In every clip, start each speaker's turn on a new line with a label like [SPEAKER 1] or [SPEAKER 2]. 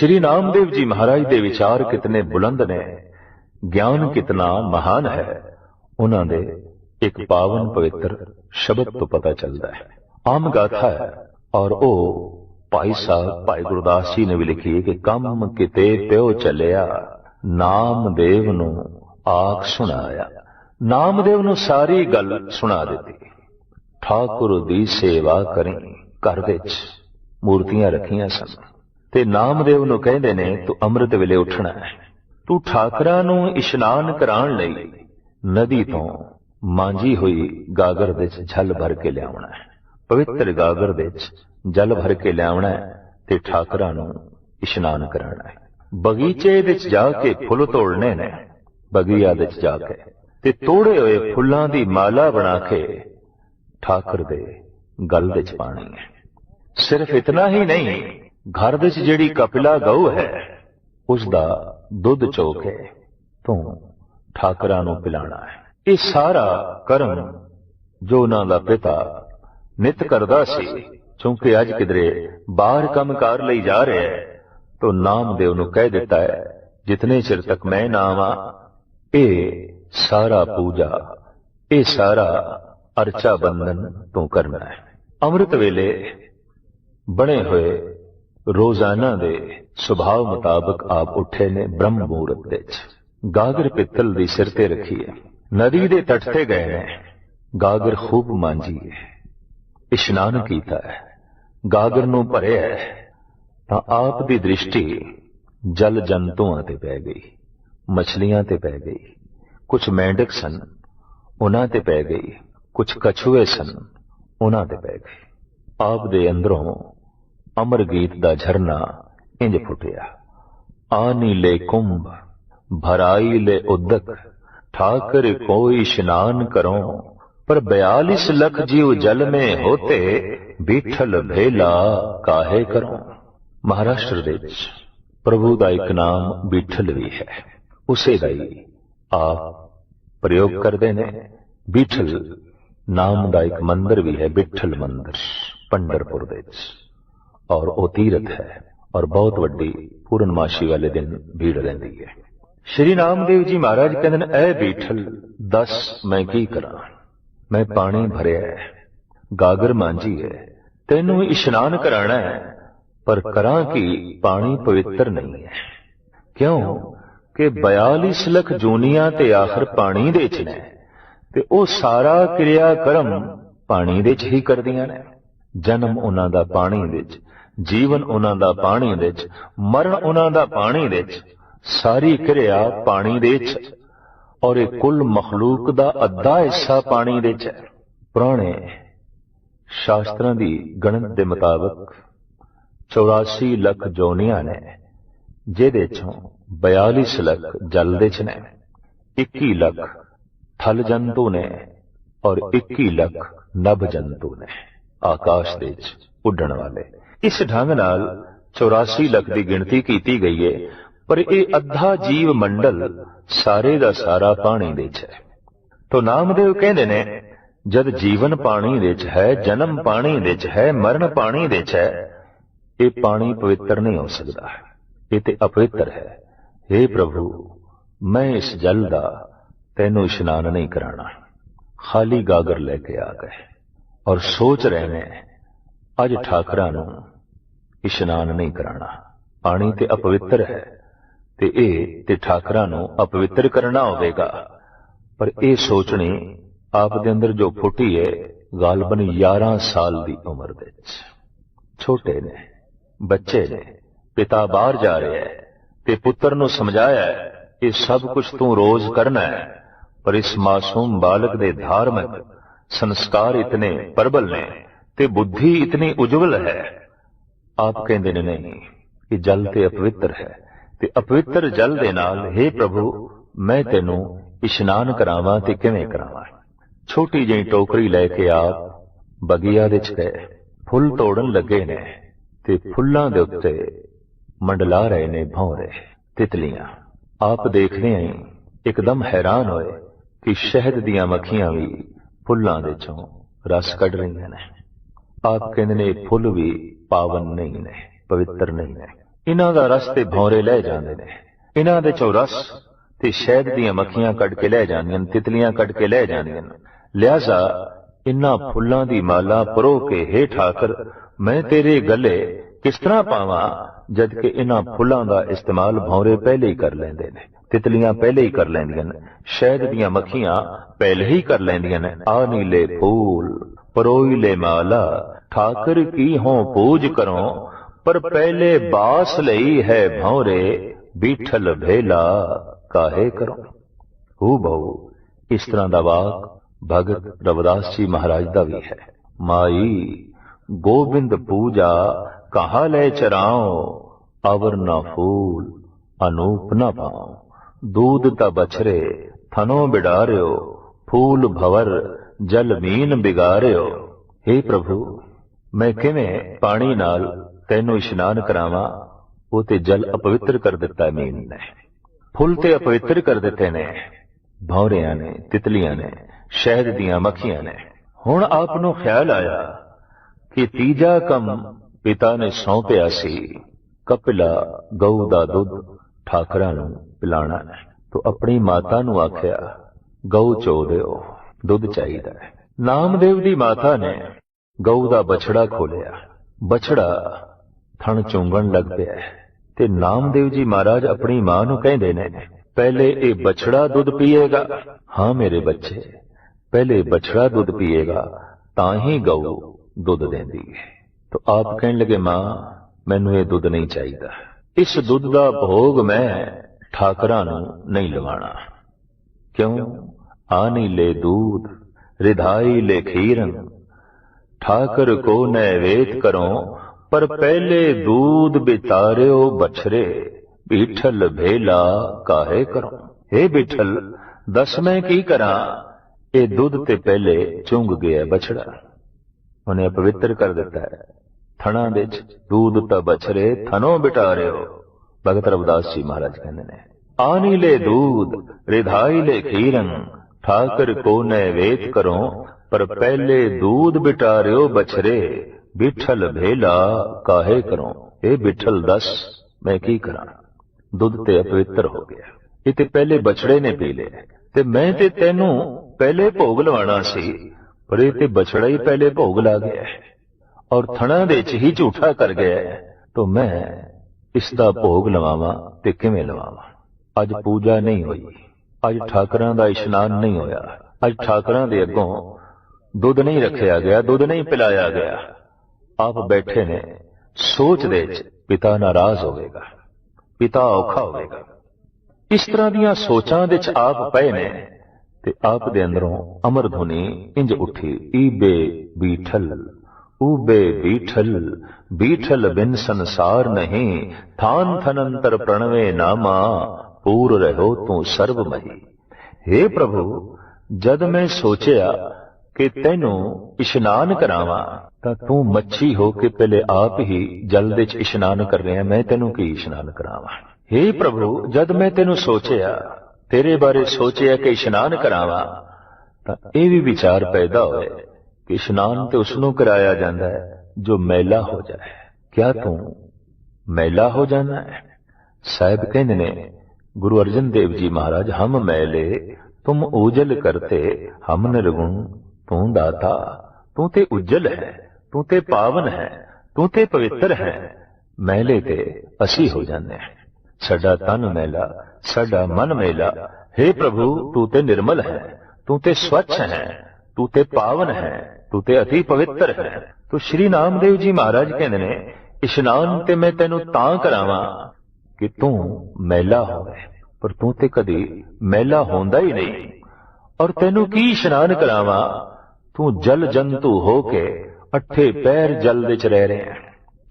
[SPEAKER 1] ਸ਼੍ਰੀ ਨਾਮਦੇਵ ਜੀ ਮਹਾਰਾਜ ਦੇ ਵਿਚਾਰ ਕਿਤਨੇ ਬੁਲੰਦ ਨੇ, ਗਿਆਨ ਕਿਤਨਾ ਮਹਾਨ ਹੈ। ਉਹਨਾਂ ਦੇ ਇੱਕ ਪਾਵਨ ਪਵਿੱਤਰ ਸ਼ਬਦ ਤੋਂ ਪਤਾ ਚੱਲਦਾ ਹੈ। ਆਮ ਗਾਥਾ ਹੈ ਔਰ ਉਹ ਭਾਈ ਸਾਹਿਬ, ਭਾਈ ਗੁਰਦਾਸ ਜੀ ਨੇ ਵੀ ਲਿਖੀ ਹੈ ਕਿ ਕੰਮ ਕਿਤੇ ਪਿਓ ਚੱਲਿਆ, ਨਾਮਦੇਵ ਨੂੰ ਆਖ ਸੁਣਾਇਆ। ਨਾਮਦੇਵ ਨੂੰ ਸਾਰੀ ਗੱਲ ਸੁਣਾ ਦਿੱਤੀ। ਠਾਕੁਰ ਦੀ ਸੇਵਾ ਕਰੀ, ਘਰ ਵਿੱਚ ਮੂਰਤੀਆਂ ਰੱਖੀਆਂ ਸਨ। ਤੇ ਨਾਮਦੇਵ ਨੂੰ ਕਹਿੰਦੇ ਨੇ, ਤੂੰ ਅੰਮ੍ਰਿਤ ਵੇਲੇ ਉੱਠਣਾ ਹੈ। ਤੂੰ ਠਾਕਰਾਂ ਨੂੰ ਇਸ਼ਨਾਨ ਕਰਾਉਣ ਲਈ ਨਦੀ ਤੋਂ ਮਾਂਜੀ ਹੋਈ ਗਾਗਰ ਵਿੱਚ ਝਲ ਭਰ ਕੇ ਲਿਆਉਣਾ ਹੈ। ਪਵਿੱਤਰ ਗਾਗਰ ਵਿੱਚ ਜਲ ਭਰ ਕੇ ਲਿਆਉਣਾ ਹੈ ਤੇ ਠਾਕਰਾਂ ਨੂੰ ਇਸ਼ਨਾਨ ਕਰਾਉਣਾ ਹੈ। ਬਗੀਚੇ ਵਿੱਚ ਜਾ ਕੇ ਫੁੱਲ ਤੋੜਨੇ ਨੇ, ਬਗੀਆ ਵਿੱਚ ਜਾ ਕੇ। ਤੇ ਤੋੜੇ ਹੋਏ ਫੁੱਲਾਂ ਦੀ ਮਾਲਾ ਬਣਾ ਕੇ ਠਾਕਰ ਦੇ ਗਲ ਵਿੱਚ ਪਾਣੀ ਹੈ। ਸਿਰਫ ਇਤਨਾ ਹੀ ਨਹੀਂ ਘਰ ਵਿੱਚ ਜਿਹੜੀ ਕਪਿਲਾ ਗਊ ਹੈ, ਉਸ ਦਾ ਦੁੱਧ ਚੋ ਕੇ ਤੂੰ ਠਾਕਰਾਂ ਨੂੰ ਪਿਲਾਣਾ ਹੈ। ਇਹ ਸਾਰਾ ਕਰਮ ਜੋ ਉਹਨਾਂ ਦਾ ਪਿਤਾ ਨਿਤ ਕਰਦਾ ਸੀ ਕਿਉਂਕਿ ਅੱਜ ਕਿਧਰੇ ਬਾਹਰ ਕੰਮਕਾਰ ਲਈ ਜਾ ਰਿਹਾ ਹੈ, ਤੋ ਨਾਮਦੇਵ ਨੂੰ ਕਹਿ ਦਿੱਤਾ ਹੈ, ਜਿਤਨੇ ਚਿਰ ਤੱਕ ਮੈਂ ਨਾ ਆਵਾਂ ਇਹ ਸਾਰਾ ਪੂਜਾ, ਇਹ ਸਾਰਾ ਅਰਚਾ ਬੰਧਨ ਤੂੰ ਕਰਨਾ ਹੈ। ਅੰਮ੍ਰਿਤ ਵੇਲੇ ਬਣੇ ਹੋਏ ਰੋਜ਼ਾਨਾ ਦੇ ਸੁਭਾਅ ਮੁਤਾਬਕ ਆਪ ਉੱਠੇ ਨੇ ਬ੍ਰਹਮ ਮੂਰਤ ਵਿੱਚ। ਗਾਗਰ ਪਿੱਤਲ ਦੀ ਸਿਰ ਤੇ ਰੱਖੀ ਹੈ। ਨਦੀ ਦੇ ਤੱਟ ਤੇ ਗਏ ਨੇ। ਗਾਗਰ ਖੂਬ ਮਾਂਜੀ ਹੈ। ਇਸ਼ਨਾਨ ਕੀਤਾ ਹੈ। ਗਾਗਰ ਨੂੰ ਭਰਿਆ ਹੈ। ਤਾਂ ਆਪ ਦੀ ਦ੍ਰਿਸ਼ਟੀ ਜਲ ਜੰਤੂਆਂ ਤੇ ਪੈ ਗਈ। ਮਛਲੀਆਂ ਤੇ ਪੈ ਗਈ। ਕੁਝ ਮੈਂਡਕ ਸਨ। ਉਹਨਾਂ ਤੇ ਪੈ ਗਈ। ਕੁਝ ਕਛੂਏ ਸਨ। ਉਹਨਾਂ ਤੇ ਪੈ ਗਈ ਆਪ ਦੇ ਅੰਦਰੋਂ ਅਮਰ ਗੀਤ ਦਾ ਝਰਨਾ ਇੰਜ ਫੁੱਟਿਆ ਆਨੀ ਲੈ ਕੁੰਭ ਭਰਾਈ ਲੈ ਉਦਕ ਠਾਕਰ ਕੋਈ ਇਸ਼ਨਾਨ ਕਰੋ पर बयालीस लख जीव जल में होते बीठल भेला काहे करो ਮਹਾਰਾਸ਼ਟਰ ਦੇ ਵਿੱਚ ਪ੍ਰਭੂ ਦਾ ਇੱਕ ਨਾਮ ਬੀਠਲ ਵੀ ਹੈ ਉਸੇ ਦਾ ਹੀ ਆਪ ਪ੍ਰਯੋਗ ਕਰਦੇ ਨੇ ਬੀਠਲ ਨਾਮ ਦਾ ਇੱਕ ਮੰਦਿਰ ਵੀ ਹੈ ਬਿਠਲ ਮੰਦਿਰ ਪੰਡਰਪੁਰ ਦੇ ਵਿੱਚ ਔਰ ਉਹ ਤੀਰਥ ਹੈ ਔਰ ਬਹੁਤ ਵੱਡੀ ਪੂਰਨਮਾਸ਼ੀ ਵਾਲੇ ਦਿਨ ਭੀੜ ਰਹਿੰਦੀ ਹੈ। ਸ਼੍ਰੀ ਨਾਮਦੇਵ ਜੀ ਮਹਾਰਾਜ ਕਹਿੰਦੇ ਨੇ, ਐ ਬੀਠਲ, ਦੱਸ ਮੈਂ ਕੀ ਕਰਾਂ? ਮੈਂ ਪਾਣੀ ਭਰਿਆ ਹੈ, ਗਾਗਰ ਮਾਂਜੀ ਹੈ, ਤੈਨੂੰ ਇਸ਼ਨਾਨ ਕਰਾਣਾ ਹੈ, ਪਰ ਕਰਾਂ ਕਿ? ਪਾਣੀ ਪਵਿੱਤਰ ਨਹੀਂ ਹੈ। ਕਿਉਂ? ਕਿ 42 ਲੱਖ ਜੂਨੀਆਂ ਤੇ ਆਖਰ ਪਾਣੀ ਦੇ ਚ ਨੇ, ਤੇ ਉਹ ਸਾਰਾ ਕਿਰਿਆ ਕਰਮ ਪਾਣੀ ਦੇ ਚ ਹੀ ਕਰਦੀਆਂ ਨੇ। ਜਨਮ ਉਹਨਾਂ ਦਾ ਪਾਣੀ ਵਿੱਚ ਜੀਵਨ ਉਹਨਾਂ ਦਾ ਪਾਣੀ ਵਿੱਚ, ਮਰਨ ਉਹਨਾਂ ਦਾ ਪਾਣੀ ਵਿੱਚ, ਸਾਰੀ ਕਿਰਿਆ ਪਾਣੀ ਦੇ ਚ ਔਰ ਇਹ ਕੁੱਲ ਮਖਲੂਕ ਦਾ ਅੱਧਾ ਹਿੱਸਾ ਪਾਣੀ ਦੇ ਹੈ। ਪੁਰਾਣੇ ਸ਼ਾਸਤਰਾਂ ਦੀ ਗਣਤ ਦੇ ਮੁਤਾਬਕ 84 ਲੱਖ ਜੋਨੀਆਂ ਨੇ, ਜਿਹਦੇ ਚੋਂ 42 ਲੱਖ ਜਲ ਦੇ ਚ ਨੇ 21 ਲੱਖ ਥਲ ਜੰਤੂ ਨੇ, ਔਰ 21 ਲੱਖ ਨਭ ਜੰਤੂ ਨੇ ਆਕਾਸ਼ ਦੇ ਚ ਉੱਡਣ ਵਾਲੇ। ਇਸ ਢੰਗ ਨਾਲ 84 ਲੱਖ ਦੀ ਗਿਣਤੀ ਕੀਤੀ ਗਈ ਹੈ ਪਰ ਇਹ ਅੱਧਾ ਜੀਵ ਮੰਡਲ ਸਾਰੇ ਦਾ ਸਾਰਾ ਪਾਣੀ ਦੇ ਹੈ। ਤੋ ਨਾਮਦੇਵ ਕਹਿੰਦੇ ਨੇ, ਜਦ ਜੀਵਨ ਪਾਣੀ ਵਿੱਚ ਹੈ, ਜਨਮ ਪਾਣੀ ਵਿੱਚ ਹੈ, ਮਰਨ ਪਾਣੀ ਵਿੱਚ ਹੈ, ਇਹ ਪਾਣੀ ਪਵਿੱਤਰ ਨਹੀਂ ਹੋ ਸਕਦਾ ਇਹ ਤੇ ਅਪਵਿੱਤਰ ਹੈ। हे ਪ੍ਰਭੂ, ਮੈਂ ਇਸ ਜਲ ਦਾ ਤੈਨੂੰ ਇਸ਼ਨਾਨ ਨਹੀਂ ਕਰਾਣਾ। ਖਾਲੀ ਗਾਗਰ ਲੈ ਕੇ ਆ ਗਏ ਔਰ ਸੋਚ ਰਹੇ ਨੇ ਅੱਜ ਠਾਕਰਾਂ ਨੂੰ ਇਸ਼ਨਾਨ ਨਹੀਂ ਕਰਾਣਾ। ਪਾਣੀ ਤੇ ਅਪਵਿੱਤਰ ਹੈ ਤੇ ਇਹ ਤੇ ਠਾਕਰਾਂ ਨੂੰ ਅਪਵਿੱਤਰ ਕਰਨਾ ਹੋਵੇਗਾ। ਪਰ ਇਹ ਸੋਚਣੀ ਆਪ ਦੇ ਅੰਦਰ ਜੋ ਫੁੱਟੀ ਹੈ, ਗਾਲਬਨ 11 ਸਾਲ ਦੀ ਉਮਰ ਵਿੱਚ। ਛੋਟੇ ਨੇ, ਬੱਚੇ ਨੇ, ਪਿਤਾ ਬਾਹਰ ਜਾ ਰਿਹਾ ਹੈ ਤੇ ਪੁੱਤਰ ਨੂੰ ਸਮਝਾਇਆ ਇਹ ਸਭ ਕੁਝ ਤੂੰ ਰੋਜ਼ ਕਰਨਾ ਹੈ, ਪਰ ਇਸ ਮਾਸੂਮ ਬਾਲਕ ਦੇ ਧਾਰਮਿਕ ਸੰਸਕਾਰ ਇਤਨੇ ਪ੍ਰਬਲ ਨੇ। ਤੇ ਬੁੱਧੀ ਇਤਨੀ ਉਜਵਲ ਹੈ। ਆਪ ਕਹਿੰਦੇ ਨੇ, ਨਹੀਂ, ਇਹ ਜਲ ਤੇ ਅਪਵਿੱਤਰ ਹੈ। ਤੇ ਅਪਵਿੱਤਰ ਜਲ ਦੇ ਨਾਲ हे ਪ੍ਰਭੂ, ਮੈਂ ਤੈਨੂੰ ਇਸ਼ਨਾਨ ਕਰਾਵਾਂ ਤੇ ਕਿਵੇਂ ਕਰਾਵਾਂ? ਛੋਟੀ ਜਿਹੀ ਟੋਕਰੀ ਲੈ ਕੇ ਆਪ ਬਗੀਆ ਵਿੱਚ ਗਏ। ਫੁੱਲ ਤੋੜਨ ਲੱਗੇ ਨੇ ਤੇ ਫੁੱਲਾਂ ਦੇ ਉੱਤੇ ਮੰਡਲਾ ਰਹੇ ਨੇ, ਭੌਰੇ, ਤਿਤਲੀਆਂ। ਆਪ ਦੇਖਦੇ ਆਂ, ਇੱਕਦਮ ਹੈਰਾਨ ਹੋਏ ਕਿ ਸ਼ਹਿਦ ਦੀਆਂ ਮੱਖੀਆਂ ਵੀ ਫੁੱਲਾਂ ਦੇ ਚੋਂ ਰਸ ਕੱਢ ਰਹੀਆਂ ਨੇ। ਆਪ ਕਹਿੰਦੇ ਨੇ, ਫੁੱਲ ਵੀ ਪਾਵਨ ਨਹੀਂ ਨੇ, ਪਵਿੱਤਰ ਨਹੀਂ ਨੇ। ਇਹਨਾਂ ਦਾ ਰਸ ਤੇ ਭੌਰੇ ਲੈ ਜਾਂਦੇ ਨੇ। ਇਹਨਾਂ ਦੇ ਚੋਂ ਰਸ ਤੇ ਸ਼ਹਿਦ ਦੀਆਂ ਮੱਖੀਆਂ ਕੱਢ ਕੇ ਲੈ ਜਾਂਦੀਆਂ ਤਿਤਲੀਆਂ ਕੱਢ ਕੇ ਲੈ ਜਾਂਦੀਆਂ ਲਿਆਜ਼ਾ, ਇਹਨਾਂ ਫੁੱਲਾਂ ਦੀ ਮਾਲਾ ਪਰੋ ਕੇ, ਹੇ ਠਾਕਰ, ਮੈਂ ਤੇਰੇ ਗਲੇ ਕਿਸ ਤਰ੍ਹਾਂ ਪਾਵਾਂ ਜਦ ਕਿ ਇਹਨਾਂ ਫੁੱਲਾਂ ਦਾ ਇਸਤੇਮਾਲ ਭੌਰੇ ਪਹਿਲੇ ਹੀ ਕਰ ਲੈਂਦੇ ਨੇ, ਤਿਤਲੀਆਂ ਪਹਿਲੇ ਹੀ ਕਰ ਲੈਂਦੀਆਂ ਨੇ, ਸ਼ਹਿਦ ਦੀਆਂ ਮੱਖੀਆਂ ਪਹਿਲੇ ਹੀ ਕਰ ਲੈਂਦੀਆਂ ਨੇ। ਆ ਨੀਲੇ ਫੂਲ। ਪਰੋਈ ਲੈ ਮਾਲਾ, ਠਾਕਰ ਕੀ ਹੋਂ ਪੂਜ ਕਰੋ ਪਰ ਪਹਿਲੇ ਬਾਸ ਲਈ ਹੈ ਭੌਰੇ, ਬੀਠਲ ਭੇਲਾ ਕਾਹੇ ਕਰੋ ਹੂ ਬਹੁ, ਇਸ ਤਰ੍ਹਾਂ ਦਾ ਵਾਕ ਭਗਤ ਰਵਿਦਾਸ ਜੀ ਮਹਾਰਾਜ ਦਾ ਵੀ ਹੈ। ਮਾਈ, ਗੋਬਿੰਦ ਪੂਜਾ ਕਹਾ ਲੈ ਚਰਾਓ ਅਵਰ ਨਾ ਫੂਲ, ਅਨੂਪ ਨਾ ਪਾਓ ਦੂਧ ਤਾ ਬਛਰੇ, ਥਨੋ ਬਿਡਾਰਿਓ, ਫੂਲ ਭਵਰ ਜਲ ਮੀਨ ਬਿਗਾਰਿਓ। हे ਪ੍ਰਭੂ, ਮੈਂ ਕਿਵੇਂ ਪਾਣੀ ਨਾਲ ਤੈਨੂੰ ਇਸ਼ਨਾਨ ਕਰਾਵਾਂ? ਉਹ ਤੇ ਜਲ ਅਪਵਿੱਤਰ ਕਰ ਦਿੱਤਾ ਮੀਨ ਨੇ। ਫੁੱਲ ਤੇ ਅਪਵਿੱਤਰ ਕਰ ਦਿੱਤੇ ਨੇ। ਭੌਰਿਆਂ ਨੇ, ਤਿਤਲੀਆਂ ਨੇ, ਸ਼ਹਿਦ ਦੀਆਂ ਮੱਖੀਆਂ ਨੇ। ਹੁਣ ਆਪ ਨੂੰ ਖਿਆਲ ਆਇਆ ਕਿ ਤੀਜਾ ਕੰਮ ਪਿਤਾ ਨੇ ਸੌਂਪਿਆ ਸੀ। ਕਪਿਲਾ ਗਊ ਦਾ ਦੁੱਧ ਠਾਕਰਾਂ ਨੂੰ ਪਿਲਾਣਾ ਹੈ। ਤੋ ਆਪਣੀ ਮਾਤਾ ਨੂੰ ਆਖਿਆ, ਗਊ ਚੋ ਦਿਓ। ਦੁੱਧ ਚਾਹੀਦਾ ਹੈ। ਨਾਮਦੇਵ ਦੀ ਮਾਤਾ ਨੇ ਗਊ ਦਾ ਬਛੜਾ ਖੋਲਿਆ ਬਛੜਾ ਥਣ ਚੁੰਗਣ ਲੱਗ ਪਿਆ ਤੇ ਨਾਮਦੇਵ ਜੀ ਮਹਾਰਾਜ ਆਪਣੀ ਮਾਂ ਨੂੰ ਕਹਿੰਦੇ ਨੇ, ਪਹਿਲੇ ਇਹ ਬਛੜਾ ਦੁੱਧ ਪੀਏਗਾ। ਹਾਂ ਮੇਰੇ ਬੱਚੇ, ਪਹਿਲੇ ਬਛੜਾ ਦੁੱਧ ਪੀਏਗਾ, ਤਾਂ ਹੀ ਗਊ ਦੁੱਧ ਦਿੰਦੀ ਹੈ। ਤੋ ਆਪ ਕਹਿਣ ਲੱਗੇ, ਮਾਂ, ਮੈਨੂੰ ਇਹ ਦੁੱਧ ਨਹੀਂ ਚਾਹੀਦਾ। ਇਸ ਦੁੱਧ ਦਾ ਭੋਗ ਮੈਂ ਠਾਕਰਾਂ ਨੂੰ ਨਹੀਂ ਲਵਾਣਾ ਕਿਉਂ? ਆਨੀ ਲੈ ਦੂਧ ਰਿਧਾਈ ਲੈ ਖੀਰਨ। ਠਾਕਰ ਕੋ ਨੈਵੇਦ ਕਰੋ ਪਰ ਪਹਿਲੇ ਦੂਧ ਬਿਤਾਰਿਓ ਬਛਰੇ, ਬੀਠਲ ਭੇਲਾ ਕਾਹੇ ਕਰੋ हे ਬਿਠਲ, ਦਸ ਮੈਂ ਕੀ ਕਰਾਂ? ਇਹ ਦੁੱਧ ਤੇ ਪਹਿਲੇ ਚੁੰਗ ਗਿਆ ਬਛੜਾ। ਉਹਨੇ ਪਵਿੱਤਰ ਕਰ ਦਿੱਤਾ ਹੈ। ਥਣਾ ਦੇ ਚ ਦੂਧ ਤਾਂ ਬਛਰੇ ਥਨੋਂ ਬਿਟਾਰਿਓ। ਭਗਤ ਰਵਿਦਾਸ ਜੀ ਮਹਾਰਾਜ ਕਹਿੰਦੇ ਨੇ, ਆਨੀ ਲੈ ਦੂਧ ਰਿਧਾਈ ਲੈ ਖੀਰਨ। ਠਾਕਰ ਕੋ ਨੈਵੇਦ ਕਰੋ ਪਰ ਪਹਿਲੇ ਦੂਧ ਬਿਟਾਰਿਓ ਬਛਰੇ, ਬਿਠਲ ਭੇਲਾ ਕਾਹੇ ਕਰੋ ਇਹ ਬਿਠਲ ਦਸ, ਮੈਂ ਕੀ ਕਰਾਂ? ਦੁੱਧ ਤੇ ਅਪਵਿੱਤਰ ਹੋ ਗਿਆ। ਇਹ ਤੇ ਪਹਿਲੇ ਬਛੜੇ ਨੇ ਪੀ ਲਿਆ ਤੇ ਮੈਂ ਤੇ ਤੈਨੂੰ ਪਹਿਲੇ ਭੋਗ ਲਵਾਣਾ ਸੀ, ਪਰ ਇਹ ਤੇ ਬਛੜਾ ਹੀ ਪਹਿਲੇ ਭੋਗ ਲਾ ਗਿਆ ਔਰ ਥਣਾ ਦੇ ਚ ਹੀ ਝੂਠਾ ਕਰ ਗਿਆ ਤੋ ਮੈਂ ਇਸ ਦਾ ਭੋਗ ਲਵਾਵਾਂ ਤੇ ਕਿਵੇਂ ਲਵਾਵਾਂ? ਅੱਜ ਪੂਜਾ ਨਹੀਂ ਹੋਈ। ਅੱਜ ਠਾਕਰਾਂ ਦਾ ਇਸ਼ਨਾਨ ਨਹੀਂ ਹੋਇਆ। ਅੱਜ ਠਾਕਰਾਂ ਦੇ ਅੱਗੋਂ ਦੁੱਧ ਨਹੀਂ ਰੱਖਿਆ ਗਿਆ, ਦੁੱਧ ਨਹੀਂ ਪਿਲਾਇਆ ਗਿਆ। ਆਪ ਬੈਠੇ ਨੇ ਸੋਚ ਦੇ ਚ ਪਿਤਾ ਨਾਰਾਜ਼ ਹੋਵੇਗਾ, ਪਿਤਾ ਔਖਾ ਹੋਵੇਗਾ। ਇਸ ਤਰ੍ਹਾਂ ਦੀਆਂ ਸੋਚਾਂ ਦੇ ਚ ਆਪ ਪਏ ਨੇ ਤੇ ਆਪ ਦੇ ਅੰਦਰੋਂ ਅਮਰ ਧੁਨੀ ਇੰਜ ਉੱਠੀ ਈਬੇ ਬੀਠਲ ਊਬੇ ਬੀਠਲ ਬੀਠਲ ਬਿਨ ਸੰਸਾਰ ਨਹੀਂ, ਥਾਨ ਥਨੰਤਰ ਪ੍ਰਣਵੇ ਨਾਮਾ ਪੂਰ ਰਹੋ ਤੂੰ ਸਰਬ ਮਹੀ हे ਪ੍ਰਭੂ ਜਦ ਮੈਂ ਸੋਚਿਆ ਕਿ ਤੈਨੂੰ ਇਸ਼ਨਾਨ ਕਰਾਵਾਂ ਤਾਂ ਤੂੰ ਮੱਛੀ ਹੋ ਕੇ ਪਹਿਲੇ ਆਪ ਹੀ ਜਲ ਦੇ ਇਸ਼ਨਾਨ ਕਰ ਰਿਹਾ ਮੈਂ ਤੈਨੂੰ ਕੀ ਇਸ਼ਨਾਨ ਕਰਾਵਾਂ हे ਪ੍ਰਭੂ ਜਦ ਮੈਂ ਤੈਨੂੰ ਸੋਚਿਆ ਤੇਰੇ ਬਾਰੇ ਸੋਚਿਆ ਕਿ ਇਸ਼ਨਾਨ ਕਰਾਵਾਂ ਤਾਂ ਇਹ ਵੀ ਵਿਚਾਰ ਪੈਦਾ ਹੋਏ ਕਿ ਇਸ਼ਨਾਨ ਤੇ ਉਸ ਨੂੰ ਕਰਾਇਆ ਜਾਂਦਾ ਹੈ ਜੋ ਮੈਲਾ ਹੋ ਜਾਏ ਕਿਆ ਤੂੰ ਮੈਲਾ ਹੋ ਜਾਣਾ ਹੈ ਸਾਹਿਬ ਕਹਿੰਦੇ ਨੇ ਗੁਰੂ ਅਰਜਨ ਦੇਵ ਜੀ ਮਹਾਰਾਜ, ਹਮ ਮੈਲੇ, ਤੁਮ ਉਜਲ ਕਰਤੇ, ਹਮ ਨਿਰਗੁਣ, ਤੂੰ ਦਾਤਾ, ਤੂੰ ਤੇ ਉਜਲ ਹੈ, ਤੂੰ ਤੇ ਪਾਵਨ ਹੈ, ਤੂੰ ਤੇ ਪਵਿੱਤਰ ਹੈ, ਮੈਲੇ ਤੇ ਅਸੀਂ ਹੋ ਜਾਂਦੇ ਹਾਂ। ਸਾਡਾ ਤਨ ਮੈਲਾ, ਸਾਡਾ ਮਨ ਮੈਲਾ हे ਪ੍ਰਭੂ, ਤੂੰ ਤੇ ਨਿਰਮਲ ਹੈ, ਤੂੰ ਤੇ ਸਵੱਛ ਹੈ, ਤੂੰ ਤੇ ਪਾਵਨ ਹੈ, ਤੂੰ ਤੇ ਅਤੀ ਪਵਿੱਤਰ ਹੈ। ਤੋ ਸ਼੍ਰੀ ਨਾਮਦੇਵ ਜੀ ਮਹਾਰਾਜ ਕਹਿੰਦੇ ਨੇ, ਇਸ਼ਨਾਨ ਤੇ ਮੈਂ ਤੈਨੂੰ ਤਾਂ ਕਰਾਵਾਂ ਕਿ ਤੂੰ ਮੈਲਾ ਹੋਵੇ। ਪਰ ਤੂੰ ਤੇ ਕਦੀ ਮੈਲਾ ਹੁੰਦਾ ਹੀ ਨਹੀਂ। ਔਰ ਤੈਨੂੰ ਕੀ ਇਸ਼ਨਾਨ ਕਰਾਵਾਂ? ਤੂੰ ਜਲ ਜੰਤੂ ਹੋ ਕੇ ਅੱਠੇ ਪੈਰ ਜਲ ਵਿੱਚ ਰਹਿ ਰਿਹਾ ਹੈ,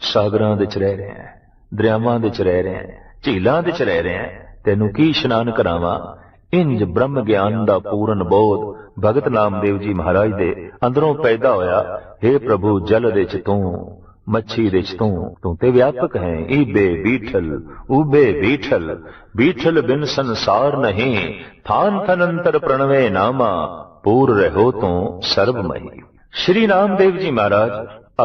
[SPEAKER 1] ਸਾਗਰਾਂ ਵਿੱਚ ਰਹਿ ਰਿਹਾ ਹੈ, ਦਰਿਆਵਾਂ ਵਿੱਚ ਰਹਿ ਰਿਹਾ ਹੈ, ਝੀਲਾਂ ਵਿੱਚ ਰਹਿ ਰਿਹਾ ਹੈ। ਤੈਨੂੰ ਕੀ ਇਸ਼ਨਾਨ ਕਰਾਵਾਂ? ਇੰਜ ਬ੍ਰਹਮ ਗਿਆਨ ਦਾ ਪੂਰਨ ਬੋਧ ਭਗਤ ਨਾਮਦੇਵ ਜੀ ਮਹਾਰਾਜ ਦੇ ਅੰਦਰੋਂ ਪੈਦਾ ਹੋਇਆ हे ਪ੍ਰਭੂ ਜਲ ਦੇ ਚ ਤੂੰ। ਮੱਛੀ ਦੇ ਚ ਤੂੰ ਤੂੰ ਤੇ ਵਿਆਪਕ ਹੈ, ਈਬੇ ਬੀਠਲ ਉਬੇ ਬੀਠਲ ਬੀਠਲ ਬਿਨ ਸੰਸਾਰ ਨਹੀਂ, ਥਾਨ ਥਨੰਤਰ ਪ੍ਰਣਵੇ ਨਾਮਾ, ਪੂਰ ਰਹੋ ਤੂੰ ਸਰਬ ਮਹੀ ਜੀ ਮਹਾਰਾਜ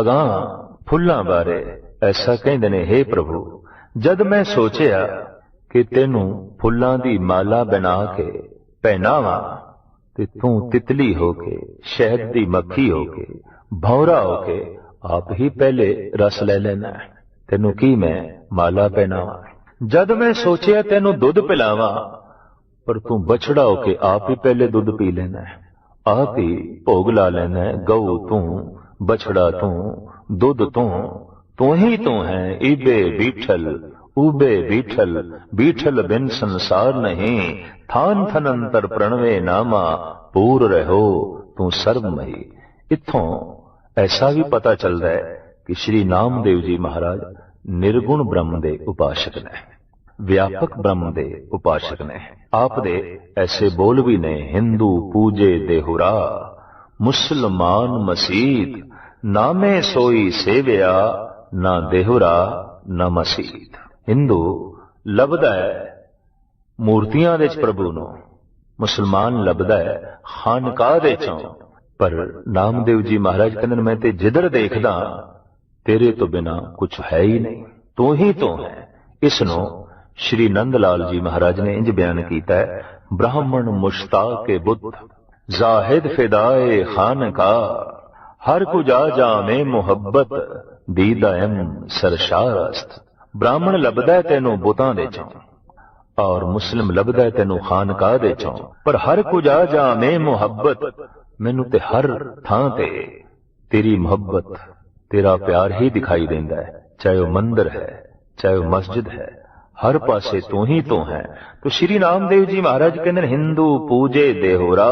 [SPEAKER 1] ਅਗਾਂ ਫੁੱਲਾਂ ਬਾਰੇ ਐਸਾ ਕਹਿੰਦੇ ਨੇ हे ਪ੍ਰਭੂ, ਜਦ ਮੈਂ ਸੋਚਿਆ ਕਿ ਤੈਨੂੰ ਫੁੱਲਾਂ ਦੀ ਮਾਲਾ ਬਣਾ ਕੇ ਪਹਿਨਾਵਾਂ, ਤੇ ਤੂੰ ਤਿਤਲੀ ਹੋ ਕੇ, ਸ਼ਹਿਦ ਦੀ ਮੱਖੀ ਹੋ ਕੇ, ਭੌਰਾ ਹੋ ਕੇ ਆਪ ਹੀ ਪਹਿਲੇ ਰਸ ਲੈ ਲੈਣਾ ਤੈਨੂੰ ਕੀ ਮੈਂ ਮਾਲਾ ਪਹਿਨਾਵਾਂ? ਜਦ ਮੈਂ ਸੋਚਿਆ ਤੈਨੂੰ ਦੁੱਧ ਪਿਲਾਵਾਂ, ਪਰ ਤੂੰ ਬਛੜਾ ਹੋ ਕੇ ਆਪ ਹੀ ਪਹਿਲੇ ਦੁੱਧ ਪੀ ਲੈਣਾ ਆਪ ਹੀ ਭੋਗ ਲਾ ਲੈਣਾ ਗਊ ਤੂੰ, ਬਛੜਾ ਤੂੰ, ਦੁੱਧ ਤੂੰ ਤੂੰ ਹੀ ਤੂੰ ਹੈ। ਈਬੇ ਬੀਠਲ, ਊਬੇ ਬੀਠਲ ਬੀਠਲ ਬਿਨ ਸੰਸਾਰ ਨਹੀਂ। ਥਾਨ ਥਨ ਅੰਤਰ ਪ੍ਰਣਵੇ ਨਾਮਾ, ਪੂਰ ਰਹੋ ਤੂੰ ਸਰਬਮਈ ਇਥੋਂ ਐਸਾ ਵੀ ਪਤਾ ਚੱਲਦਾ ਹੈ ਕਿ ਸ਼੍ਰੀ ਨਾਮਦੇਵ ਜੀ ਮਹਾਰਾਜ ਨਿਰਗੁਣ ਬ੍ਰਹਮ ਦੇ ਉਪਾਸ਼ਕ ਨੇ ਵਿਆਪਕ ਬ੍ਰਹਮ ਦੇ ਉਪਾਸ਼ਕ ਨੇ ਆਪ ਦੇ ਐਸੇ ਬੋਲ ਵੀ ਨੇ ਹਿੰਦੂ ਪੂਜੇ ਦੇਹੁਰਾ ਮੁਸਲਮਾਨ ਮਸੀਦ ਨਾਮੇ ਸੋਈ ਸੇਵਿਆ ਨਾ ਦੇਹੁਰਾ ਨਾ ਮਸੀਦ ਹਿੰਦੂ ਲੱਭਦਾ ਹੈ ਮੂਰਤੀਆਂ ਦੇ ਚ ਪ੍ਰਭੂ ਨੂੰ ਮੁਸਲਮਾਨ ਲੱਭਦਾ ਹੈ ਖਾਨਕਾਹ ਦੇ ਚੋਂ ਪਰ ਨਾਮਦੇਵ ਜੀ ਮਹਾਰਾਜ ਕਹਿੰਦੇ ਨੇ, ਮੈਂ ਤੇ ਜਿੱਧਰ ਦੇਖਦਾ, ਤੇਰੇ ਤੋਂ ਬਿਨਾ ਕੁਝ ਹੈ ਹੀ ਨਹੀਂ। ਤੂੰ ਹੀ ਤੂੰ ਹੈ। ਇਸ ਨੂੰ ਸ਼੍ਰੀ ਨੰਦ ਲਾਲ ਜੀ ਮਹਾਰਾਜ ਨੇ ਇੰਜ ਬਿਆਨ ਕੀਤਾ ਹੈ, ਬ੍ਰਾਹਮਣ ਮੁਸ਼ਤਾਕ ਬੁੱਧ, ਜ਼ਾਹਿਦ ਫਿਦਾਏ ਖਾਨਕਾ, ਹਰ ਕੁ ਜਾ ਜਾਵੇਂ ਮੁਹੱਬਤ, ਦੀਦਾਇਮ ਸਰਸ਼ਾਰਸਤ। ਬ੍ਰਾਹਮਣ ਲੱਭਦਾ ਤੈਨੂੰ ਬੁੱਤਾਂ ਦੇ ਚੋਂ ਔਰ ਮੁਸਲਿਮ ਲੱਭਦਾ ਹੈ ਤੈਨੂੰ ਖਾਨਕਾਹ ਦੇ ਚੋਂ। ਪਰ ਹਰ ਕੁ ਜਾ ਜਾਵੇਂ ਮੁਹੱਬਤ ਮੈਨੂੰ ਤੇ ਹਰ ਥਾਂ ਤੇ ਤੇਰੀ ਮੁਹੱਬਤ, ਤੇਰਾ ਪਿਆਰ ਹੀ ਦਿਖਾਈ ਦਿੰਦਾ ਹੈ। ਚਾਹੇ ਉਹ ਮੰਦਰ ਹੈ, ਚਾਹੇ ਉਹ ਮਸਜਿਦ ਹੈ, ਹਰ ਪਾਸੇ ਤੂੰ ਹੀ ਤੂੰ ਹੈ। ਤੋ ਸ਼੍ਰੀ ਨਾਮਦੇਵ ਜੀ ਮਹਾਰਾਜ ਕਹਿੰਦੇ ਨੇ, ਹਿੰਦੂ ਪੂਜੇ ਦੇਹੋਰਾ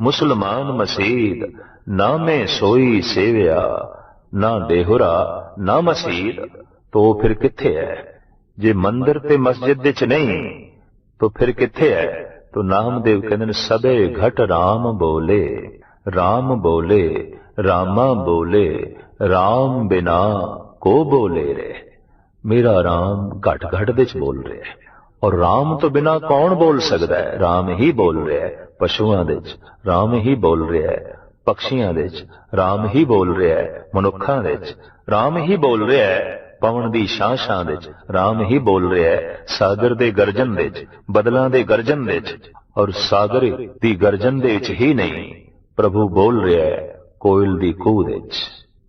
[SPEAKER 1] ਮੁਸਲਮਾਨ ਮਸੀਦ ਨਾਮੇ ਸੋਈ ਸੇਵਿਆ, ਨਾ ਦੇਹੋਰਾ ਨਾ ਮਸੀਦ। ਤੋ ਫਿਰ ਕਿੱਥੇ ਹੈ? ਜੇ ਮੰਦਰ ਤੇ ਮਸਜਿਦ ਵਿੱਚ ਨਹੀਂ, ਤੋ ਫਿਰ ਕਿੱਥੇ ਹੈ? ਤੋ ਨਾਮਦੇਵ ਕਹਿੰਦੇ ਨੇ, ਸਭੇ ਘਟ RAM ਬੋਲੇ RAM ਬੋਲੇ, ਰਾਮਾ ਬੋਲੇ RAM ਬਿਨਾ ਕੋ ਬੋਲੇ ਰੇ ਮੇਰਾ RAM ਘਟ ਘਟ ਵਿੱਚ ਬੋਲ ਰਿਹਾ ਹੈ। ਔਰ RAM ਤੋਂ ਬਿਨਾ ਕੌਣ ਬੋਲ ਸਕਦਾ ਹੈ? RAM ਹੀ ਬੋਲ ਰਿਹਾ ਹੈ। ਪਸ਼ੂਆਂ ਦੇ ਵਿੱਚ RAM ਹੀ ਬੋਲ ਰਿਹਾ ਹੈ। ਪਕਸ਼ੀਆਂ ਦੇ ਵਿੱਚ RAM ਹੀ ਬੋਲ ਰਿਹਾ ਹੈ। ਮਨੁੱਖਾਂ ਦੇ ਵਿੱਚ RAM ਹੀ ਬੋਲ ਰਿਹਾ ਹੈ। ਪਵਨ ਦੀ ਸ਼ਾਂ-ਸ਼ਾਂ ਦੇ ਵਿੱਚ RAM ਹੀ ਬੋਲ ਰਿਹਾ ਹੈ, ਸਾਗਰ ਦੇ ਗਰਜਨ ਦੇ ਵਿੱਚ, ਬਦਲਾਂ ਦੇ ਗਰਜਨ ਦੇ ਵਿੱਚ, ਔਰ ਸਾਗਰ ਦੀ ਗਰਜਨ ਦੇ ਵਿੱਚ ਹੀ ਨਹੀਂ, ਪ੍ਰਭੂ ਬੋਲ ਰਿਹਾ ਹੈ, ਕੋਇਲ ਦੀ ਕੂਹ ਦੇ ਵਿੱਚ,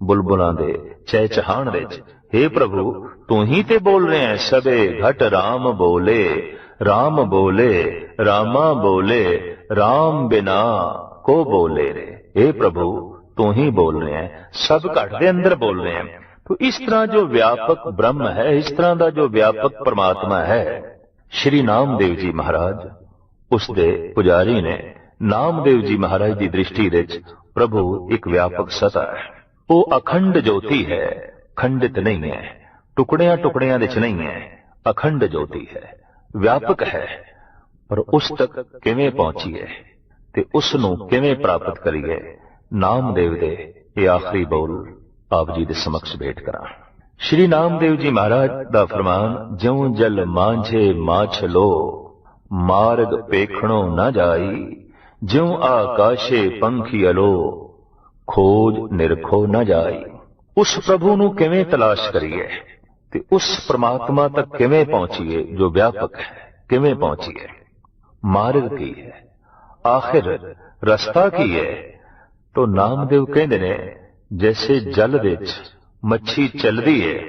[SPEAKER 1] ਬੁਲਬੁਲਾਂ ਦੇ ਚਹਿਚਹਾਣ ਦੇ ਵਿੱਚ हे ਪ੍ਰਭੂ, ਤੂੰ ਹੀ ਤੇ ਬੋਲ ਰਿਹਾ ਹੈ ਸਭੇ ਘਟ RAM ਬੋਲੇ RAM ਬੋਲੇ, ਰਾਮਾ ਬੋਲੇ RAM ਬਿਨਾ ਕੋ ਬੋਲੇ ਰੇ। हे ਪ੍ਰਭੂ, ਤੂੰ ਹੀ ਬੋਲ ਰਿਹਾ ਹੈ, ਸਭ ਘਟ ਦੇ ਅੰਦਰ ਬੋਲ ਰਹੇ ਹੈ। तो इस तरह जो व्यापक ब्रह्म है इस तरह का जो व्यापक परमात्मा है श्री नामदेव जी महाराज ਉਸ ਦੇ ਪੁਜਾਰੀ ਨੇ ਨਾਮਦੇਵ ਜੀ ਮਹਾਰਾਜ ਦੀ ਦ੍ਰਿਸ਼ਟੀ ਵਿੱਚ ਪ੍ਰਭੂ ਇੱਕ ਵਿਆਪਕ ਸਤਾ ਹੈ ਉਹ ਅਖੰਡ ਜੋਤੀ ਹੈ ਖੰਡਿਤ ਨਹੀਂ ਹੈ ਟੁਕੜਿਆਂ ਟੁਕੜਿਆਂ ਵਿੱਚ ਨਹੀਂ ਹੈ ਅਖੰਡ ਜੋਤੀ ਹੈ ਵਿਆਪਕ ਹੈ ਪਰ ਉਸ ਤੱਕ ਕਿਵੇਂ ਪਹੁੰਚੀਏ ਤੇ ਉਸ ਨੂੰ ਕਿਵੇਂ ਪ੍ਰਾਪਤ ਕਰੀਏ ਨਾਮਦੇਵ ਦੇ ਇਹ ਆਖਰੀ ਬੋਲ ਆਪ ਜੀ ਦੇ ਸਮਕਸ਼ ਭੇਟ ਕਰਾਂ। ਸ਼੍ਰੀ ਨਾਮਦੇਵ ਜੀ ਮਹਾਰਾਜ ਦਾ ਫਰਮਾਨ, ਜਿਉ ਜਲ ਮਾਂਝੇ ਮਾਛ ਲੋ ਮਾਰਗ ਪੇਖਣੋ ਨਾ ਜਾਈ, ਜਿਉ ਆਕਾਸ਼ੇ ਪੰਖੀ ਅਲੋ, ਖੋਜ ਨਿਰਖੋ ਨਾ ਜਾਈ। ਉਸ ਪ੍ਰਭੂ ਨੂੰ ਕਿਵੇਂ ਤਲਾਸ਼ ਕਰੀਏ ਤੇ ਉਸ ਪ੍ਰਮਾਤਮਾ ਤੱਕ ਕਿਵੇਂ ਪਹੁੰਚੀਏ ਜੋ ਵਿਆਪਕ ਹੈ, ਕਿਵੇਂ ਪਹੁੰਚੀਏ? ਮਾਰਗ ਕੀ ਹੈ? ਆਖਿਰ ਰਸਤਾ ਕੀ ਹੈ? ਤੋ ਨਾਮਦੇਵ ਕਹਿੰਦੇ ਨੇ ਜੈਸੇ ਜਲ ਵਿੱਚ ਮੱਛੀ ਚੱਲਦੀ ਹੈ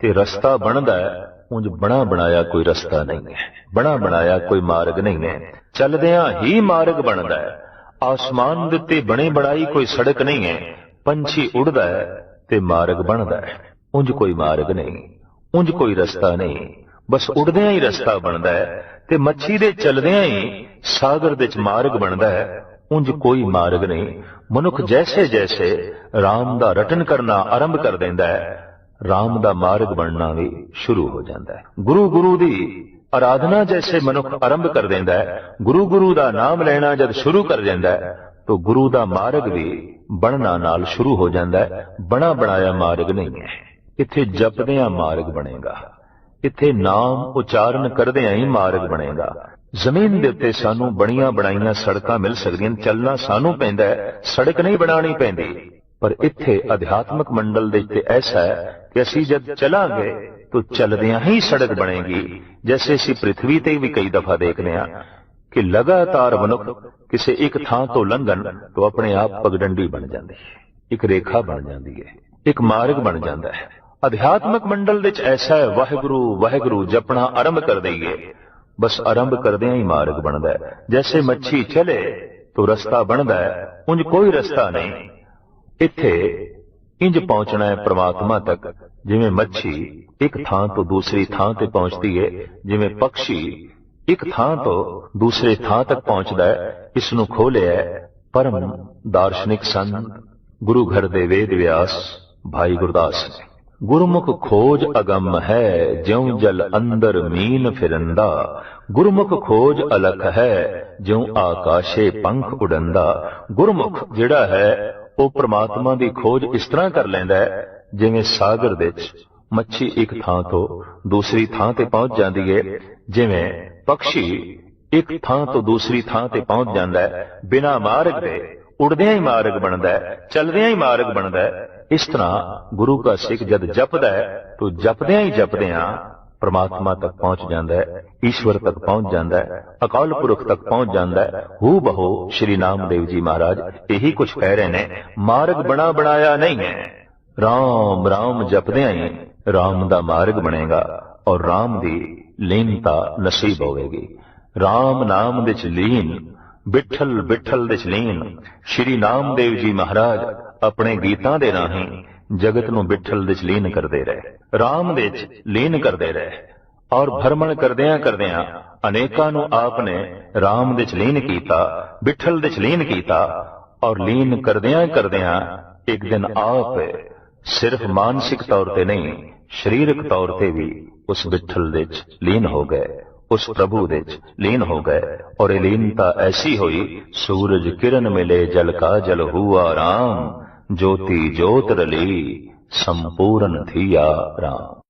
[SPEAKER 1] ਤੇ ਰਸਤਾ ਬਣਦਾ ਹੈ ਉਂਝ ਬਣਾ ਬਣਾਇਆ ਕੋਈ ਰਸਤਾ ਨਹੀਂ ਹੈ ਬਣਾ ਬਣਾਇਆ ਕੋਈ ਮਾਰਗ ਨਹੀਂ ਹੈ ਚੱਲਦਿਆਂ ਹੀ ਮਾਰਗ ਬਣਦਾ ਹੈ ਆਸਮਾਨ ਦੇ ਉੱਤੇ ਬਣੇ ਬਣਾਈ ਕੋਈ ਸੜਕ ਨਹੀਂ ਹੈ ਪੰਛੀ ਉੱਡਦਾ ਹੈ ਤੇ ਮਾਰਗ ਬਣਦਾ ਹੈ ਉਂਝ ਕੋਈ ਮਾਰਗ ਨਹੀਂ, ਉਂਝ ਕੋਈ ਰਸਤਾ ਨਹੀਂ। ਬਸ ਉੜਦਿਆਂ ਹੀ ਰਸਤਾ ਬਣਦਾ ਹੈ ਤੇ ਮੱਛੀ ਦੇ ਚੱਲਦਿਆਂ ਹੀ ਸਾਗਰ ਦੇ ਵਿੱਚ ਮਾਰਗ ਬਣਦਾ ਹੈ ਉਂਝ ਕੋਈ ਮਾਰਗ ਨਹੀਂ ਮਨੁੱਖ ਜੈਸੇ ਜੈਸੇ RAM ਦਾ ਰਟਨ ਕਰਨਾ ਆਰੰਭ ਕਰ ਦਿੰਦਾ ਹੈ। RAM ਦਾ ਮਾਰਗ ਬਣਨਾ ਵੀ ਸ਼ੁਰੂ ਹੋ ਜਾਂਦਾ ਹੈ। ਗੁਰੂ ਗੁਰੂ ਦੀ ਆਰਾਧਨਾ ਜੈਸੇ ਮਨੁੱਖ ਆਰੰਭ ਕਰ ਦਿੰਦਾ ਹੈ। ਗੁਰੂ ਗੁਰੂ ਦਾ ਨਾਮ ਲੈਣਾ ਜਦ ਸ਼ੁਰੂ ਕਰ ਦਿੰਦਾ ਹੈ, ਤਾਂ ਗੁਰੂ ਦਾ ਮਾਰਗ ਵੀ ਬਣਨਾ ਨਾਲ ਸ਼ੁਰੂ ਹੋ ਜਾਂਦਾ ਹੈ। ਬਣਾ ਬਣਾਇਆ ਮਾਰਗ ਨਹੀਂ ਹੈ। ਇੱਥੇ ਜਪਦਿਆਂ ਮਾਰਗ ਬਣੇਗਾ। ਇੱਥੇ ਨਾਮ ਉਚਾਰਨ ਕਰਦਿਆਂ ਹੀ ਮਾਰਗ ਬਣੇਗਾ। ਜ਼ਮੀਨ ਦੇ ਉੱਤੇ ਸਾਨੂੰ ਬਣੀਆਂ ਬਣਾਈਆਂ ਸੜਕਾਂ ਮਿਲ ਸਕਦੀਆਂ ਚੱਲਣਾ ਸਾਨੂੰ ਪੈਂਦਾ ਹੈ, ਸੜਕ ਨਹੀਂ ਬਣਾਉਣੀ ਪੈਂਦੀ। ਪਰ ਇੱਥੇ ਅਧਿਆਤਮਕ ਮੰਡਲ ਦੇ ਉੱਤੇ ਐਸਾ ਹੈ ਕਿ ਅਸੀਂ ਜਦ ਚਲਾਂਗੇ ਤਾਂ ਚੱਲਦਿਆਂ ਹੀ ਸੜਕ ਬਣੇਗੀ। ਜੈਸੇ ਅਸੀਂ ਪ੍ਰithvi ਤੇ ਵੀ ਕਈ ਦਫਾ ਦੇਖਦੇ ਹਾਂ ਕਿ ਲਗਾਤਾਰ ਮਨੁੱਖ ਕਿਸੇ ਇੱਕ ਥਾਂ ਤੋਂ ਲੰਘਣ ਤੋਂ ਆਪਣੇ ਆਪ ਪਗਡੰਡੀ ਬਣ ਜਾਂਦੀ ਹੈ। ਇੱਕ ਰੇਖਾ ਬਣ ਜਾਂਦੀ ਹੈ, ਇੱਕ ਮਾਰਗ ਬਣ ਜਾਂਦਾ ਹੈ। ਅਧਿਆਤਮਕ ਮੰਡਲ ਦੇ ਵਿੱਚ ਐਸਾ ਹੈ, ਵਾਹਿਗੁਰੂ ਵਾਹਿਗੁਰੂ ਜਪਣਾ ਆਰੰਭ ਕਰ ਦਈਏ। ਬਸ ਆਰੰਭ ਕਰਦਿਆਂ ਹੀ ਮਾਰਗ ਬਣਦਾ ਹੈ। ਜੈਸੇ ਮੱਛੀ ਚਲੇ, ਤੋ ਰਸਤਾ ਬਣਦਾ ਹੈ। ਉਂਝ ਕੋਈ ਰਸਤਾ ਨਹੀਂ। ਇੱਥੇ ਇੰਜ ਪਹੁੰਚਣਾ ਹੈ ਪ੍ਰਮਾਤਮਾ ਤੱਕ। ਜਿਵੇਂ ਮੱਛੀ ਇੱਕ ਥਾਂ ਤੋਂ ਦੂਸਰੀ ਥਾਂ ਤੇ ਪਹੁੰਚਦੀ ਹੈ ਜਿਵੇਂ ਪੰਛੀ ਇੱਕ ਥਾਂ ਤੋਂ ਦੂਸਰੇ ਥਾਂ ਤੱਕ ਪਹੁੰਚਦਾ ਹੈ ਇਸ ਨੂੰ ਖੋਲਿਆ ਪਰਮ ਦਾਰਸ਼ਨਿਕ ਸੰਤ ਗੁਰੂ ਘਰ ਦੇ ਵੇਦ ਵਿਆਸ ਭਾਈ ਗੁਰਦਾਸ ਨੇ। ਗੁਰਮੁਖ ਖੋਜ ਅਗੰਮ ਹੈ, ਜਿਉ ਜਲ ਅੰਦਰ ਮੀਨ ਫਿਰੰਦਾ। ਗੁਰਮੁਖ ਖੋਜ ਅਲਖ ਹੈ, ਜਿਉ ਆਕਾਸ਼ੇ ਪੰਖ ਉਡੰਦਾ। ਗੁਰਮੁਖ ਜਿਹੜਾ ਹੈ, ਉਹ ਪ੍ਰਮਾਤਮਾ ਦੀ ਖੋਜ ਇਸ ਤਰ੍ਹਾਂ ਕਰ ਲੈਂਦਾ ਹੈ, ਜਿਵੇਂ ਸਾਗਰ ਵਿੱਚ ਮੱਛੀ ਇੱਕ ਥਾਂ ਤੋਂ ਦੂਸਰੀ ਥਾਂ ਤੇ ਪਹੁੰਚ ਜਾਂਦੀ ਹੈ ਜਿਵੇਂ ਪੰਛੀ ਇੱਕ ਥਾਂ ਤੋਂ ਦੂਸਰੀ ਥਾਂ ਤੇ ਪਹੁੰਚ ਜਾਂਦਾ ਹੈ, ਬਿਨਾਂ ਮਾਰਗ ਦੇ ਉੜਦਿਆਂ ਹੀ ਮਾਰਗ ਬਣਦਾ ਹੈ, ਚਲਦਿਆਂ ਹੀ ਮਾਰਗ ਬਣਦਾ ਹੈ। ਇਸ ਤਰ੍ਹਾਂ ਗੁਰੂ ਕਾ ਸਿੱਖ ਜਦ ਜਪਦਾ ਹੈ, ਤਾਂ ਜਪਦਿਆਂ ਹੀ ਜਪਦਿਆਂ ਪਰਮਾਤਮਾ ਤੱਕ ਪਹੁੰਚ ਜਾਂਦਾ ਹੈ, ਈਸ਼ਵਰ ਤੱਕ ਪਹੁੰਚ ਜਾਂਦਾ ਹੈ, ਅਕਾਲ ਪੁਰਖ ਤੱਕ ਪਹੁੰਚ ਜਾਂਦਾ ਹੈ। ਹੂ ਬਹੋ ਸ਼੍ਰੀ ਨਾਮਦੇਵ ਜੀ ਮਹਾਰਾਜ, ਇਹੀ ਕੁਝ ਕਹਿ ਰਹੇ ਨੇ, ਮਾਰਗ ਬਣਾ ਬਣਾਇਆ ਨਹੀਂ ਹੈ। ਰਾਮ ਰਾਮ ਜਪਦਿਆਂ ਹੀ ਰਾਮ ਦਾ ਮਾਰਗ ਬਣੇਗਾ ਔਰ ਰਾਮ ਦੀ ਲੀਨਤਾ ਨਸੀਬ ਹੋਵੇਗੀ। ਰਾਮ ਨਾਮ ਵਿੱਚ ਲੀਨ ਬਿਠਲ ਬਿਠਲ ਵਿੱਚ ਲੀਨ ਸ਼੍ਰੀ ਨਾਮਦੇਵ ਜੀ ਮਹਾਰਾਜ ਆਪਣੇ ਗੀਤਾਂ ਦੇ ਰਾਹੀਂ ਜਗਤ ਨੂੰ ਬਿਠਲ ਵਿੱਚ ਲੀਨ ਕਰਦੇ ਰਹੇ, ਰਾਮ ਵਿੱਚ ਲੀਨ ਕਰਦੇ ਰਹੇ ਔਰ ਭਰਮਣ ਕਰਦਿਆਂ ਕਰਦਿਆਂ ਅਨੇਕਾਂ ਨੂੰ ਆਪ ਨੇ ਰਾਮ ਵਿੱਚ ਲੀਨ ਕੀਤਾ, ਬਿਠਲ ਵਿੱਚ ਲੀਨ ਕੀਤਾ ਔਰ ਲੀਨ ਕਰਦਿਆਂ ਕਰਦਿਆਂ ਇੱਕ ਦਿਨ ਆਪ ਸਿਰਫ ਮਾਨਸਿਕ ਤੌਰ ਤੇ ਨਹੀਂ, ਸਰੀਰਕ ਤੌਰ ਤੇ ਵੀ ਉਸ ਬਿਠਲ ਵਿੱਚ ਲੀਨ ਹੋ ਗਏ। ਉਸ ਪ੍ਰਭੂ ਦੇ ਵਿੱਚ ਲੀਨ ਹੋ ਗਏ ਔਰ ਇਹ ਲੀਨਤਾ ਐਸੀ ਹੋਈ, ਸੂਰਜ ਕਿਰਨ ਮਿਲੇ, ਜਲ ਕਾ ਜਲ ਹੁਆ ਰਾਮ, ਜੋਤੀ ਜੋਤ ਰਲੀ, ਸੰਪੂਰਨ ਥੀਆ ਰਾਮ।